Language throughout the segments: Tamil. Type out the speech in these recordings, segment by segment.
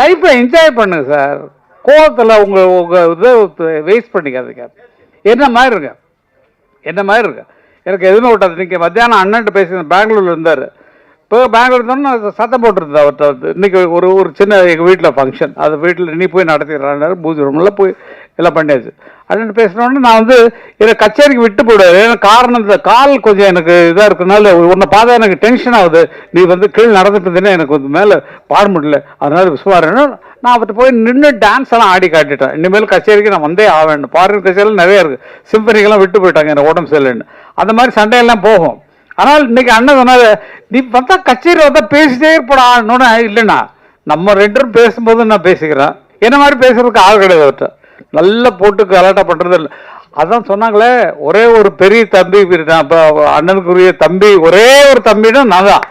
லைஃப்பை என்ஜாய் பண்ணுங்க சார் கோவத்தில் உங்கள் உங்கள் இதை வேஸ்ட் பண்ணிக்காதீங்க. என்ன மாதிரி இருங்க? என்ன மாதிரி இருங்க? எனக்கு எதுவுமே விட்டாது நீங்கள் மத்தியானம் அண்ணன்ட்டு பேசி பெங்களூரில் இருந்தார். இப்போ பெங்களூர் இருந்தோம்னா சத்தம் போட்டுருந்தேன் அவர்கிட்ட வந்து. இன்றைக்கி ஒரு ஒரு சின்ன எங்கள் வீட்டில் ஃபங்க்ஷன் அது வீட்டில் நீ போய் நடத்திடுறாரு பூஜை ரூமில் போய் எல்லாம் பண்ணியாச்சு அப்படின்னு பேசினோடனே நான் வந்து என்னை கச்சேரிக்கு விட்டு போயிடுவார் ஏன்னா காரணம் இந்த கால் கொஞ்சம் எனக்கு இதாக இருக்கனால உன்னை பார்த்தா எனக்கு டென்ஷன் ஆகுது நீ வந்து கீழ் நடந்துட்டு இருந்தேன்னா எனக்கு வந்து மேலே பாட முடியல அதனால விஸ்வாரன்னு நான் அவர்கிட்ட போய் நின்று டான்ஸ் எல்லாம் ஆடி காட்டிட்டேன் இனிமேல் கச்சேரிக்கு நான் வந்தே ஆவேன் ஃபாரின் கச்சேரியில் நிறைய இருக்கு சிம்பனிக்கெல்லாம் விட்டு போயிட்டாங்க எனக்கு உடம்பு சரியில்லைன்னு அந்த மாதிரி சண்டையெல்லாம் போகும் ஆனால் இன்னைக்கு அண்ணன் சொன்னாரு நீ பார்த்தா கச்சேரி வந்தால் பேசிட்டே இருப்படா இல்லைண்ணா நம்ம ரெண்டும் பேசும்போது நான் பேசிக்கிறேன் என்ன மாதிரி பேசுறதுக்கு ஆள் கிடையாது அவர்கிட்ட நல்லா போட்டு கலாட்டா பண்ணுறது இல்லை. அதான் சொன்னாங்களே ஒரே ஒரு பெரிய தம்பி நான் அண்ணனுக்குரிய தம்பி ஒரே ஒரு தம்பினா நான் தான்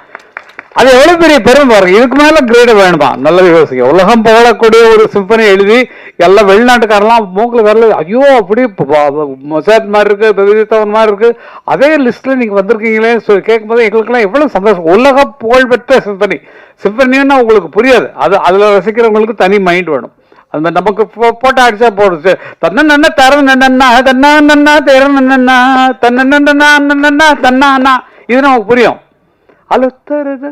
அது எவ்வளோ பெரிய பெருமை பாருங்க. இதுக்கு மேலே கிரேடு வேணுமா? நல்லது யோசிக்க உலகம் புகழக்கூடிய ஒரு சிம்பனி எழுதி எல்லாம் வெளிநாட்டுக்காரெல்லாம் மூக்கில் வரல ஐயோ அப்படி மொசாத் மாதிரி இருக்கு விதித்தவன் மாதிரி இருக்கு. அதே லிஸ்ட்ல நீங்க வந்திருக்கீங்களே சொல்லி கேட்கும்போது எங்களுக்கெல்லாம் எவ்வளவு சந்தோஷம். உலக புகழ்பெற்ற சிம்பனி சிம்பனின்னா உங்களுக்கு புரியாது. அது அதுல ரசிக்கிறவங்களுக்கு தனி மைண்ட் வேணும். அது மாதிரி நமக்கு போ- அடிச்சா போடுச்சு. தன்ன நன்ன தர நன்னா தன்னா நன்னா தேர நன்னா தன்ன நன்னா தன்னா இது நமக்கு புரியும். அலு தருத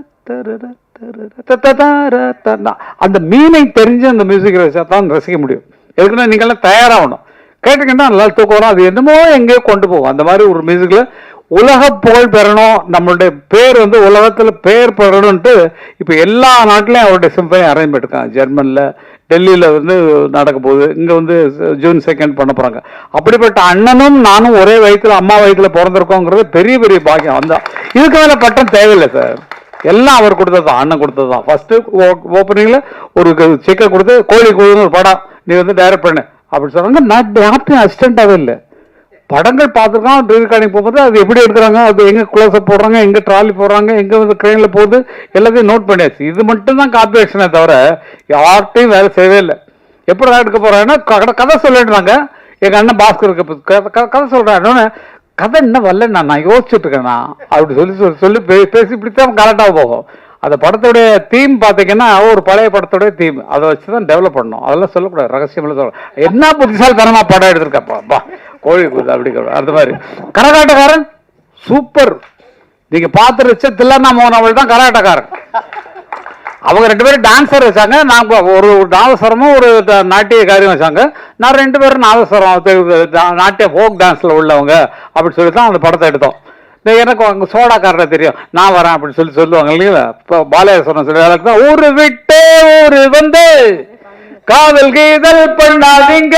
தருத தன்னா. அந்த மீனை தெரிஞ்சு அந்த மியூசிக் ரசிச்சா தான் ரசிக்க முடியும். எதுக்குன்னா நீங்கள்லாம் தயாராகணும். கேட்டுக்கிட்டா நல்லா தூக்கம் வரும். அது என்னமோ எங்கேயோ கொண்டு போகும். அந்த மாதிரி ஒரு மியூசிக்கில் உலக புகழ் பெறணும். நம்மளுடைய பேர் வந்து உலகத்தில் பேர் பெறணும்ட்டு இப்போ எல்லா நாட்டிலையும் அவருடைய சிம்பனி அரேஞ்ச் பண்ணிருக்காங்க ஜெர்மனில் டெல்லியில் வந்து நடக்க போகுது. இங்கே வந்து ஜூன் செகண்ட் பண்ண போகிறாங்க அப்படிப்பட்ட அண்ணனும் நானும் ஒரே வயிற்றுல அம்மா வயத்தில் பிறந்திருக்கோங்கிறது பெரிய பெரிய பாக்கியம். அந்த இதுக்கு பட்டம் தேவையில்லை சார். எல்லாம் அவர் கொடுத்தது தான் அண்ணன் கொடுத்தது தான். ஃபஸ்ட்டு ஓப்பனிங்கில் ஒரு செக்கை கொடுத்து கோழி கோழின்னு ஒரு படம் நீ வந்து டைரக்ட் பண்ணு. அப்படி சொன்னாங்க நான் யார்ட்டையும் அசிஸ்டண்ட்டாகவே இல்லை. படங்கள் பார்த்துருக்கோம் ரெக்கார்டிங் போகும்போது அது எப்படி எடுக்கிறாங்க அது எங்கே க்ளோஸ்அப் போடுறாங்க எங்கே ட்ராலி போடுறாங்க எங்கே வந்து ட்ரெயினில் போகுது எல்லாத்தையும் நோட் பண்ணியாச்சு. இது மட்டும் தான் காப்பி ஆக்ஷனே தவிர யார்ட்டையும் வேலை செய்யவே இல்லை. எப்படி எடுக்க போகிறாங்கன்னா கதை சொல்லிடுறாங்க எங்கள் அண்ணன் பாஸ்கருக்கு கதை- கதை- கதை கதை என்ன வரல நான் நான் யோசிச்சுட்டு அப்படி சொல்லி சொல்லி சொல்லி பே- பேசி இப்படித்தான் கரெக்டாக போகும். அந்த படத்துடைய தீம் பார்த்தீங்கன்னா ஒரு பழைய படத்துடைய தீம் அதை வச்சு தான் டெவலப் பண்ணணும். அதெல்லாம் சொல்லக்கூடாது ரகசியம் சொல்ல என்ன புத்திசாலித்தனமாக படம் எடுத்திருக்கப்பா கோழி கூது அப்படி அந்த மாதிரி கரகாட்டக்காரன்? சூப்பர். நீங்க பார்த்து தில்லண்ணா மோகன் அவள் தான் கரகாட்டக்காரன். அவங்க ரெண்டு பேரும் டான்ஸர் வச்சாங்க. நான் ஒரு நாதஸ்வரமும் ஒரு நாட்டிய காரியம் வச்சாங்க. நான் ரெண்டு பேரும் நாதஸ்வரம் நாட்டிய ஃபோக் டான்ஸ்ல உள்ளவங்க அப்படி சொல்லி தான் அந்த படத்தை எடுத்தோம். எனக்கு அவங்க சோடாக்காரரை தெரியும். நான் வரேன் அப்படின்னு சொல்லி சொல்லுவாங்க இல்லைங்களா? இப்போ பாலயேஸ்வரன் சொல்லி தான் ஊரு விட்டு ஊரு வந்து காதல் கீதல் பண்ணாதீங்க.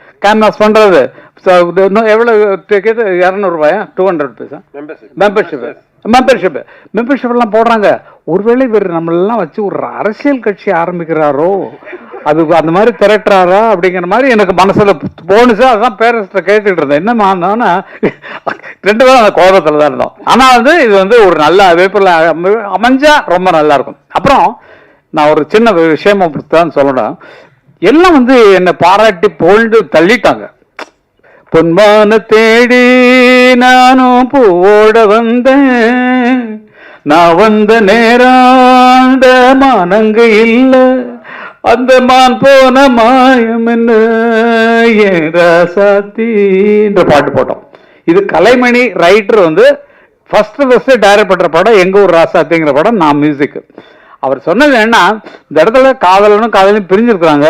கேன்வாஸ் இது இன்னும் எவ்வளவு ticket இரநூறுபாயா two hundred paisa membership membership membership எல்லாம் போடுறாங்க. ஒருவேளை இவர் நம்மளெல்லாம் வச்சு ஒரு அரசியல் கட்சி ஆரம்பிக்கிறாரோ? அது அந்த மாதிரி திரட்டுறாரா? அப்படிங்கிற மாதிரி எனக்கு மனசுல போனுச்சு அதான் பேரண்ட்ஸ்ட கேட்டுட்டு இருந்தேன். என்னமா ரெண்டு பேரும் அந்த கோபத்துல தான் இருந்தோம். ஆனா வந்து இது வந்து ஒரு நல்ல அமைப்புல அமை- அமைஞ்சா ரொம்ப நல்லா இருக்கும். அப்புறம் நான் ஒரு சின்ன விஷயம் தான் சொல்லணும். எல்லாம் வந்து என்னை பாராட்டி புகழ்ந்து தள்ளிட்டாங்க. பொன்மான தேடி நானும் போட வந்தேன். நான் வந்த நேரம் அந்த மானங்க இல்லை. அந்த மான் போன மாயம் என்ன? ராசாத்தின்ற பாட்டு போட்டோம். இது கலைமணி ரைட்டர் வந்து ஃபர்ஸ்ட் ஃபர்ஸ்ட் டைரக்ட் பண்ணுற படம் எங்கள் ஊர் ராசாத்திங்கிற படம் நான் மியூசிக் அவர் சொன்னது என்ன இந்த இடத்துல காதலனும் காதலும் பிரிஞ்சிருக்கிறாங்க.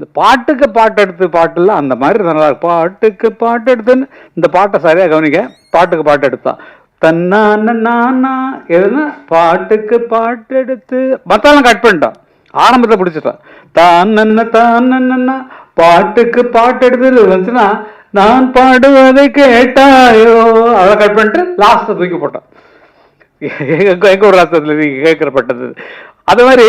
இந்த பாட்டுக்கு பாட்டு எடுத்து பாட்டுல அந்த மாதிரி நல்லா பாட்டுக்கு பாட்டு எடுத்துன்னு இந்த பாட்டை சரியா கவனிக்க பாட்டுக்கு பாட்டு எடுத்தான் தன்னான நானா எதுனா பாட்டுக்கு பாட்டு எடுத்து மத்தாலும் கட் பண்ணிட்டான். ஆரம்பத்தை பிடிச்சிட்டான். தான் நன்ன தான் பாட்டுக்கு பாட்டு எடுத்து வந்துச்சுன்னா நான் பாடுவதை கேட்டாயோ? அதை கட் பண்ணிட்டு லாஸ்ட்டை தூக்கி போட்டான். எங்க எங்க ஒரு ராஷ்டிரத்தில் நீங்க கேட்கப்பட்டது அது மாதிரி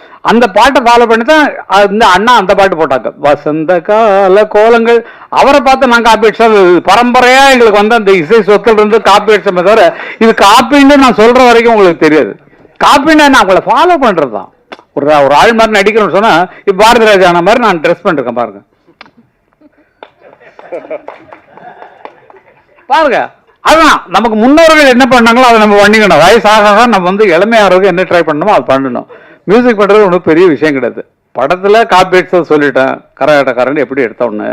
அந்த பாட்டை ஃபாலோ பண்ணி தான் இந்த அண்ணா அந்த பாட்டு போட்டாங்க. வசந்த கால கோலங்கள். அவரை பார்த்து நான் காப்பி அடிச்சா பரம்பரையா எங்களுக்கு வந்து அந்த இசை சொத்துல இருந்து காப்பி அடிச்சமே தவிர இது காப்பின்னு நான் சொல்ற வரைக்கும் உங்களுக்கு தெரியாது. காப்பின்னு நான் உங்களை ஃபாலோ பண்றது தான். ஒரு ஒரு ஆள் மாதிரி நடிக்கணும்னு சொன்னா இப்ப பாரதி ராஜான ஆன மாதிரி நான் ட்ரெஸ் பண்ணிருக்கேன் பாருங்க. பாருங்க அதுதான். நமக்கு முன்னோர்கள் என்ன பண்ணாங்களோ அதை நம்ம பண்ணிக்கணும். வயசாக நம்ம வந்து இளமையாகிறதுக்கு என்ன ட்ரை பண்ணணுமோ அதை பண்ணணும். மியூசிக் பண்ணுறது ஒன்றும் பெரிய விஷயம் கிடையாது படத்தில் காப்பிரைட்ஸை சொல்லிட்டேன் கரகாட்டக்காரன் எப்படி எடுத்தோன்னு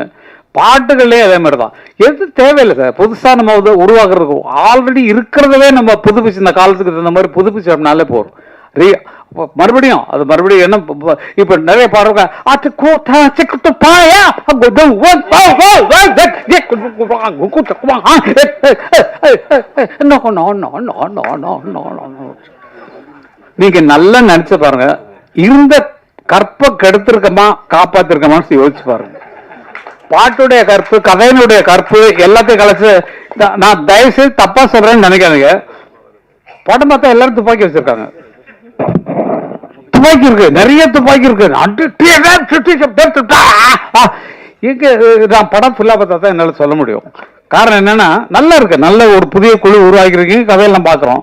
பாட்டுகள்லேயே அதே மாதிரி தான் எது தேவையில்லை சார் புதுசாக நம்ம வந்து உருவாக்குறதுக்கு ஆல்ரெடி இருக்கிறதவே நம்ம புதுப்பிச்சு இந்த காலத்துக்கு தகுந்த மாதிரி புதுப்பிச்சோம்னாலே போகிறோம் ரீ மறுபடியும் அது மறுபடியும் என்ன இப்போ நிறைய பாடுறாங்க அது கூட்டா சிக்கிட்டு பாயா no no no no no no no நீங்க நல்லா நினைச்சு பாருங்க. இருந்த கற்பை கெடுத்திருக்கமா காப்பாத்திருக்கமான்னு யோசிச்சு பாருங்க. பாட்டுடைய கற்பு கதையினுடைய கற்பு எல்லாத்தையும் கலைச்சு நான் நான் தயவு செய்து தப்பா சொல்றேன்னு நினைக்காதீங்க. படம் பார்த்தா எல்லாரும் துப்பாக்கி வச்சிருக்காங்க. துப்பாக்கி இருக்கு நிறைய துப்பாக்கி இருக்கு. இங்க நான் படம் ஃபுல்லா பார்த்தா தான் என்னால சொல்ல முடியும். காரணம் என்னன்னா நல்லா இருக்கு. நல்ல ஒரு புதிய குழு உருவாக்கிருக்கீங்க கதையெல்லாம் பாக்குறோம்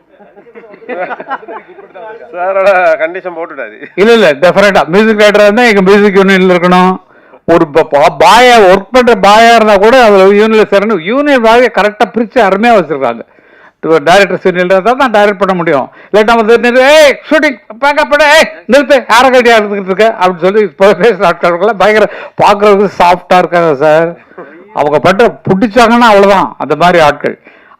சாரோட கண்டிஷன் போட்டுட்டாரு இல்ல இல்ல டெஃபினட்டா மியூசிக் ரைட்டரா இருந்தா எங்க மியூசிக் யூனியன்ல இருக்கணும். ஒரு பாயா ஒர்க் பண்ற பாயா இருந்தா கூட அதுல யூனியன்ல சேரணும். யூனியன் பாய கரெக்டா பிரிச்சு அருமையா வச்சிருக்காங்க. டைரக்டர் யூனியன்ல இருந்தால் தான் டைரக்ட் பண்ண முடியும். இல்லாட்டா வந்து ஏய் ஷூட்டிங் பேக்கப் பண்ண ஏய் நிறுத்து யார கட்டியா இருந்துகிட்டு இருக்க? அப்படின்னு சொல்லி இப்போ பேசுற ஆட்கள் பயங்கர பாக்குறதுக்கு சாஃப்டா இருக்காங்க சார் அவங்க பட்ட பிடிச்சாங்கன்னா அவ்வளவுதான். அந்த மாதிரி ஆட்கள்.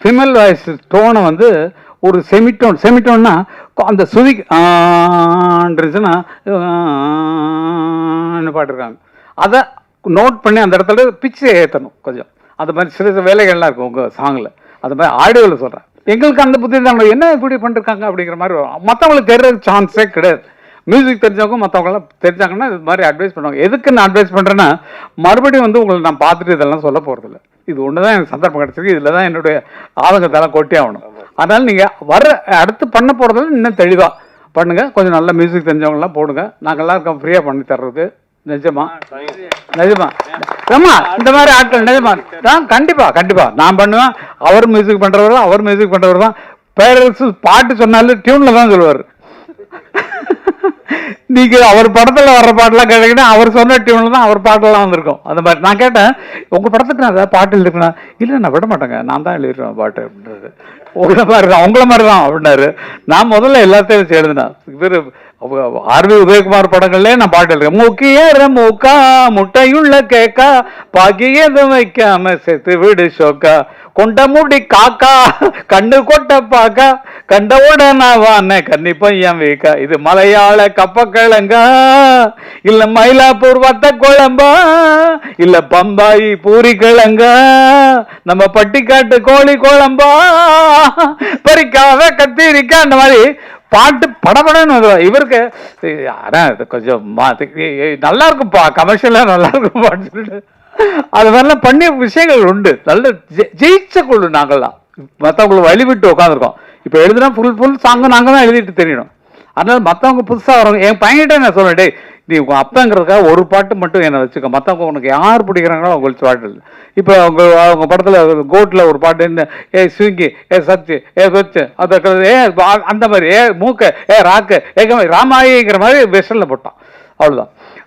ஃபிமேல் வாய்ஸ் டோனை வந்து ஒரு செமிட்டோன் செமிட்டோன்னா அந்த சுதி ஆன்றதுன்னா பாட்டிருக்காங்க அதை நோட் பண்ணி அந்த இடத்துல பிச்சை ஏற்றணும் கொஞ்சம். அது மாதிரி சிறு சிறு வேலைகள்லாம் இருக்கும் உங்கள் சாங்கில் அது மாதிரி ஆடியோவில் சொல்கிறேன் எங்களுக்கு அந்த புத்தி தான் என்ன இப்படி பண்ணிருக்காங்க அப்படிங்கிற மாதிரி வரும். தெரிகிற சான்ஸே கிடையாது. மியூசிக் தெரிஞ்சவங்க மற்றவங்களாம் தெரிஞ்சாங்கன்னா இது மாதிரி அட்வைஸ் பண்ணுவாங்க. எதுக்கு நான் அட்வைஸ் பண்ணுறேன்னா மறுபடியும் வந்து உங்களை நான் பார்த்துட்டு இதெல்லாம் சொல்ல போகிறதில்ல இது ஒன்று தான் எனக்கு சந்தர்ப்பம் கிடச்சிருக்கு. இதில் தான் என்னுடைய ஆதங்கத்தெல்லாம் கொட்டி ஆகணும். அதனால் நீங்கள் வர அடுத்து பண்ண போகிறதுல இன்னும் தெளிவாக பண்ணுங்க. கொஞ்சம் நல்ல மியூசிக் தெரிஞ்சவங்கலாம் போடுங்க. நாங்கள்லாம் இருக்கோம் ஃப்ரீயாக பண்ணி தர்றது. நிஜமா? நிஜமா? ஆமா இந்த மாதிரி ஆட்கள் நிஜமா? நான் கண்டிப்பா கண்டிப்பா. நான் பண்ணுவேன். அவர் மியூசிக் பண்றவர் அவர் மியூசிக் பண்றவர் தான். பேரரசு பாட்டு சொன்னாலும் டியூன்ல தான் சொல்லுவார். நீங்கள் அவர் படத்தில் வர்ற பாட்டெல்லாம் கேட்டீங்கன்னா அவர் சொன்ன டியூனில் தான் அவர் பாட்டெல்லாம் வந்திருக்கும். அந்த மாதிரி. நான் கேட்டேன் உங்கள் படத்துக்கு நான் ஏதாவது பாட்டு எழுதிருக்கேன்? இல்லை நான் விட மாட்டேங்க. நான் தான் எழுதிருக்கேன் பாட்டு அப்படின்றது உங்களை மாதிரி தான் உங்களை மாதிரி தான் அப்படின்னாரு. நான் முதல்ல எல்லாத்தையும் வச்சு எழுதினேன். இவர் ஆர்வி உதயகுமார் படங்கள்ல நான் பாட்டு இருக்கேன் முக்கிய மூக்கா முட்டையுள்ள கேக்கா பாக்கியதும் வைக்காம செத்து விடு ஷோக்கா. கொண்ட மூடி காக்கா கண்ணு கொட்ட பாக்கா. கண்டவோட நான் வான கன்னி பையன் வீக்கா. இது மலையாள கப்ப கிழங்கா இல்ல மயிலாப்பூர் வத்த குழம்பா. இல்ல பம்பாயி பூரி கிழங்கா. நம்ம பட்டிக்காட்டு கோழி குழம்பா. பறிக்காவ கத்திரிக்கா அந்த மாதிரி பாட்டு படபடன்னு இவருக்கு ஆனா இது கொஞ்சம் மாத்தி நல்லா இருக்கும்ப்பா கமர்ஷியலாக நல்லா இருக்கும்பான்னு சொல்லிட்டு. அது மாதிரிலாம் பண்ணிய விஷயங்கள் உண்டு. நல்ல ஜெயிச்ச குழு நாங்கள்லாம். மற்றவங்களை வழிவிட்டு உட்காந்துருக்கோம். இப்போ எழுதுனா ஃபுல் ஃபுல் சாங்கு நாங்கள் தான் எழுதிட்டு தெரியணும் அதனால மற்றவங்க புதுசாக வரவங்க என் பையன்கிட்ட நான் சொல்லுவேன் டே நீ உங்கள் அப்பங்கிறதுக்காக ஒரு பாட்டு மட்டும் என்னை வச்சுக்க. மற்றவங்க உனக்கு யார் பிடிக்கிறாங்களோ அவங்களுக்கு பாட்டு இல்லை. இப்போ அவங்க அவங்க படத்தில் கோட்டில் ஒரு பாட்டு என்ன ஏ ஸ்விங்கி ஏ சச்சு ஏ சொச்சு அந்த ஏ அந்த மாதிரி ஏ மூக்க ஏ ராக்கு ஏ ராமாயிங்கிற மாதிரி வெஸ்டர்னில் போட்டான். அவ்வளோதான்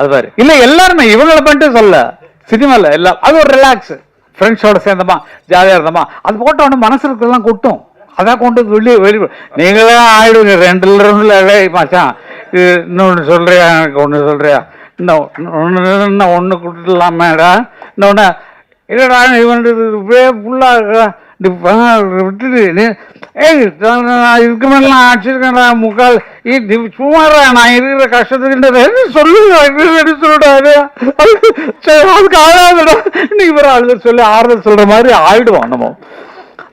அது இல்ல எல்லாருமே இவங்களை பண்ணிட்டு சொல்ல சினிமால எல்லாம். அது ஒரு ரிலாக்ஸ் ஃப்ரெண்ட்ஸோட சேர்ந்தமா ஜாலியா இருந்தோமா. அது போட்ட உடனே மனசு இருக்கலாம் கொட்டும். அதான் கொண்டு வெளியே வெளியே. நீங்களே ஆயிடுங்க ரெண்டு ரெண்டுல டேய் மச்சான். இன்னொன்று சொல்றியா எனக்கு ஒன்று சொல்றியா? இன்னும் ஒன்று ஒன்று கொடுத்துடலாமேடா. இன்னொன்று இல்லைடா இவன் இப்படியே ஃபுல்லாக விட்டுட்டு நீ ஏய் நான் இதுக்கு மேலே நான் அடிச்சிருக்கேன்டா முக்கால் ஏய் நீ சும்மாடா நான் இருக்கிற கஷ்டத்துக்கு என்ன சொல்லுங்க என்ன சொல்லிடாது சரி அதுக்கு ஆளாதுடா இன்னைக்கு வேற ஆளுநர் சொல்லி ஆறுதல் சொல்ற மாதிரி ஆயிடுவோம் நம்ம.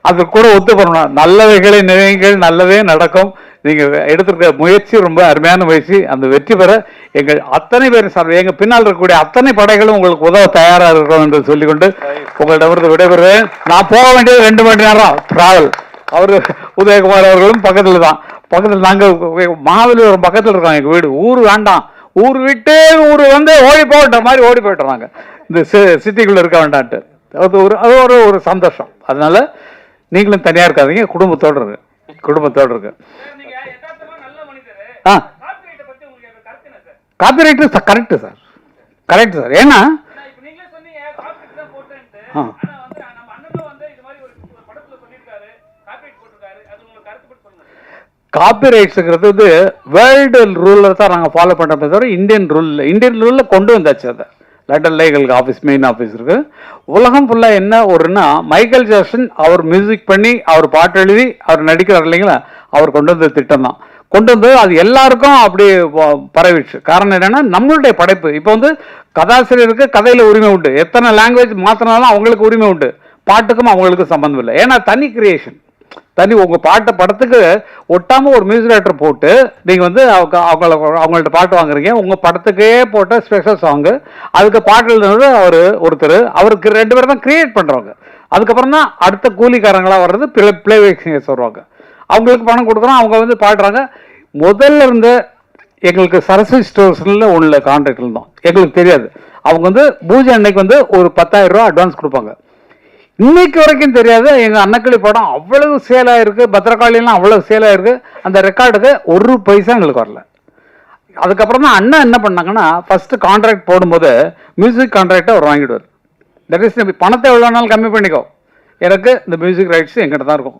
அது கூட ஒத்து பண்ணணும் நல்லவைகளை நினைவுகள் நல்லதே நடக்கும். நீங்க எடுத்திருக்க முயற்சி ரொம்ப அருமையான முயற்சி. அந்த வெற்றி பெற எங்கள் அத்தனை பேர் சார் எங்க பின்னால் இருக்கக்கூடிய அத்தனை படைகளும் உங்களுக்கு உதவ தயாரா இருக்கிறோம் என்று சொல்லிக்கொண்டு உங்களிடமிருந்து விடைபெறுவேன் நான் போக வேண்டியது ரெண்டு மணி நேரம். டிராவல் அவரு உதயகுமார் அவர்களும் பக்கத்துல தான். பக்கத்துல நாங்க மாவலிபுரம் பக்கத்துல இருக்கோம். எங்க வீடு. ஊர் வேண்டாம். ஊர் விட்டு ஊர் வந்து ஓடி போகிற மாதிரி ஓடி போயிட்டுறாங்க. இந்த சிட்டிக்குள்ள இருக்க வேண்டான்ட்டு. அது ஒரு அது ஒரு ஒரு சந்தோஷம். அதனால நீங்களும் தனியா இருக்காதீங்க. குடும்பத்தோட இருக்கு குடும்பத்தோட இருக்கு. ஆ. Copyright correct sir. Correct sir. ஏன்னா காப்பிரைட்ஸுங்கிறது வந்து வேர்ல்டு ரூலில் தான் நாங்கள் ஃபாலோ பண்ணுறோமே தவிர இந்தியன் ரூலில் இந்தியன் ரூலில் கொண்டு வந்தாச்சு அதை. லண்டன்ல எங்களுக்கு ஆஃபீஸ் மெயின் ஆஃபீஸ் இருக்கு. உலகம் ஃபுல்லாக என்ன ஒருன்னா மைக்கேல் ஜாக்சன் அவர் மியூசிக் பண்ணி அவர் பாட்டு எழுதி அவர் நடிக்கிறார் இல்லைங்களா? அவர் கொண்டு வந்த திட்டம் தான். கொண்டு வந்து அது எல்லாருக்கும் அப்படி ப- பரவிடுச்சு காரணம் என்னென்னா நம்மளுடைய படைப்பு இப்போ வந்து கதாசிரியருக்கு கதையில் உரிமை உண்டு எத்தனை லாங்குவேஜ் மாற்றினாலும் அவங்களுக்கு உரிமை உண்டு பாட்டுக்கும் அவங்களுக்கு சம்மந்தம் இல்லை ஏன்னா தனி கிரியேஷன் தனி உங்கள் பாட்டை படத்துக்கு ஒட்டாமல் ஒரு மியூசிக் டேரக்டர் போட்டு நீங்கள் வந்து அவங்க அவங்கள அவங்கள்ட்ட பாட்டு வாங்குறீங்க உங்கள் படத்துக்கே போட்ட ஸ்பெஷல் சாங்கு அதுக்கு பாட்டு எழுதுனது அவர் ஒருத்தர் அவருக்கு ரெண்டு பேரும் தான் கிரியேட் பண்ணுறவங்க அதுக்கப்புறம் தான் அடுத்த கூலிக்காரங்களாக வர்றது பிளே பிளேபேக் சிங்கர்ஸ் வருவாங்க அவங்களுக்கு பணம் கொடுக்குறோம் அவங்க வந்து பாடுறாங்க. முதல்ல இருந்த எங்களுக்கு சரஸ்வதி ஸ்டோர்ஸ்ல உள்ள கான்ட்ராக்ட் இருந்தோம் எங்களுக்கு தெரியாது. அவங்க வந்து பூஜை அன்னைக்கு வந்து ஒரு பத்தாயிரம் ரூபாய் அட்வான்ஸ் கொடுப்பாங்க. இன்னைக்கு வரைக்கும் தெரியாது. எங்க அன்னக்கிளி படம் அவ்வளவு சேல் ஆயிருக்கு. பத்திரகாளிலாம் அவ்வளவு சேல் ஆகிருக்கு அந்த ரெக்கார்டுக்கு ஒரு பைசா எங்களுக்கு வரல. அதுக்கப்புறம் தான் அண்ணன் என்ன பண்ணாங்கன்னா ஃபர்ஸ்ட் கான்ட்ராக்ட் போடும்போது மியூசிக் கான்ட்ராக்டை அவர் வாங்கிடுவார். தட் இஸ் பணத்தை எவ்வளோ நாள் கம்மி பண்ணிக்கோ. எனக்கு இந்த மியூசிக் ரைட்ஸ் எங்கிட்ட தான் இருக்கும்.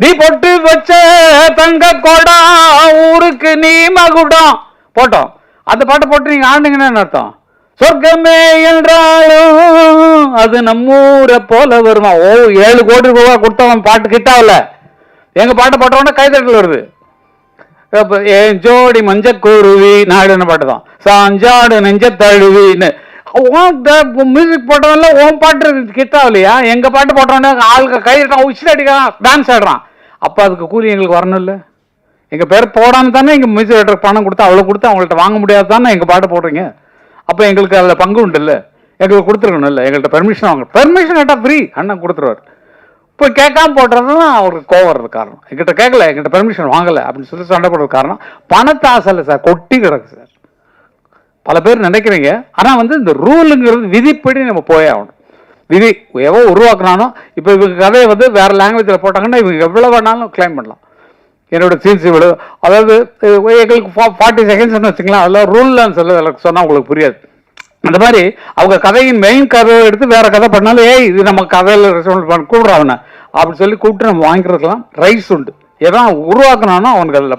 நீ பொட்டு வச்ச தங்க கோடம் ஊருக்கு நீ மகுடம். போட்டோம். அந்த பாட்டை போட்டு நீங்க ஆண்டுங்கன்னு என்ன அர்த்தம்? சொர்க்கமே என்றாலும் அது நம்மூரை போல வருமா? ஓ ஏழு கோடி ரூபா கொடுத்தவன் பாட்டு கிட்டாவில் எங்க பாட்டை போட்டவொடனே கைதட்டல் வருது. என் ஜோடி மஞ்ச குருவி? நாடுன்னு பாட்டு தான். சாஞ்சாடு நெஞ்ச தழுவின்னு மியூசிக் போட்டவன்ல உன் பாட்டு கிட்டாவில்லையா எங்க பாட்டு போட்டவொடனே ஆளுக்கு கைதட்டான் இருக்கான் அடிக்கிறான். டான்ஸ் ஆடுறான். அப்போ அதுக்கு கூலி எங்களுக்கு வரணும் இல்லை. எங்கள் பேர் போடாமல் தானே எங்கள் மியூசிக் டைரக்டர் பணம் கொடுத்து அவ்வளோ கொடுத்து அவங்கள்ட்ட வாங்க முடியாது தானே எங்கள் பாட்டு போடுறீங்க? அப்போ எங்களுக்கு அதில் பங்கு உண்டு இல்லை. எங்களுக்கு கொடுத்துருக்கணும் இல்லை. எங்கள்கிட்ட பெர்மிஷன் வாங்க. பெர்மிஷன் கேட்டால் ஃப்ரீ அண்ணன் கொடுத்துருவாரு. இப்போ கேட்காம போடுறது தான் அவருக்கு கோவம் வர்றது காரணம். எங்கிட்ட கேட்கல. எங்கிட்ட பெர்மிஷன் வாங்கலை அப்படின்னு சொல்லி சண்டை போடுறது காரணம். பணத்தை ஆசை இல்லை சார். கொட்டி கிடக்கு சார். பல பேர் நினைக்கிறீங்க. ஆனால் வந்து இந்த ரூலுங்கிறது விதிப்படி நம்ம போயே ஆகணும். விதி எவன் உருவாக்குனானோ இப்போ இவங்க கதையை வந்து வேறு லாங்குவேஜில் போட்டாங்கன்னா இவங்க எவ்வளோ வேணாலும் கிளைம் பண்ணலாம். என்னோடய சீன்ஸ் இவ்வளோ அதாவது எங்களுக்கு ஃபா ஃபார்ட்டி செகண்ட்ஸ்னு வச்சுக்கலாம் அதில் ரூல்லாம் சொல்ல சொன்னால் உங்களுக்கு புரியாது. அந்த மாதிரி அவங்க கதையின் மெயின் கதையை எடுத்து வேறு கதை பண்ணாலும் ஏய் இது நம்ம கதையில் ரெஸ்பான்ஸ் பண்ண கூப்பிட்றான் அவனை. அப்படி சொல்லி கூப்பிட்டு நம்ம வாங்கிக்கிறதுலாம் ரைஸ் உண்டு. எதான் உருவாக்குனானோ அவனுக்கு அதில்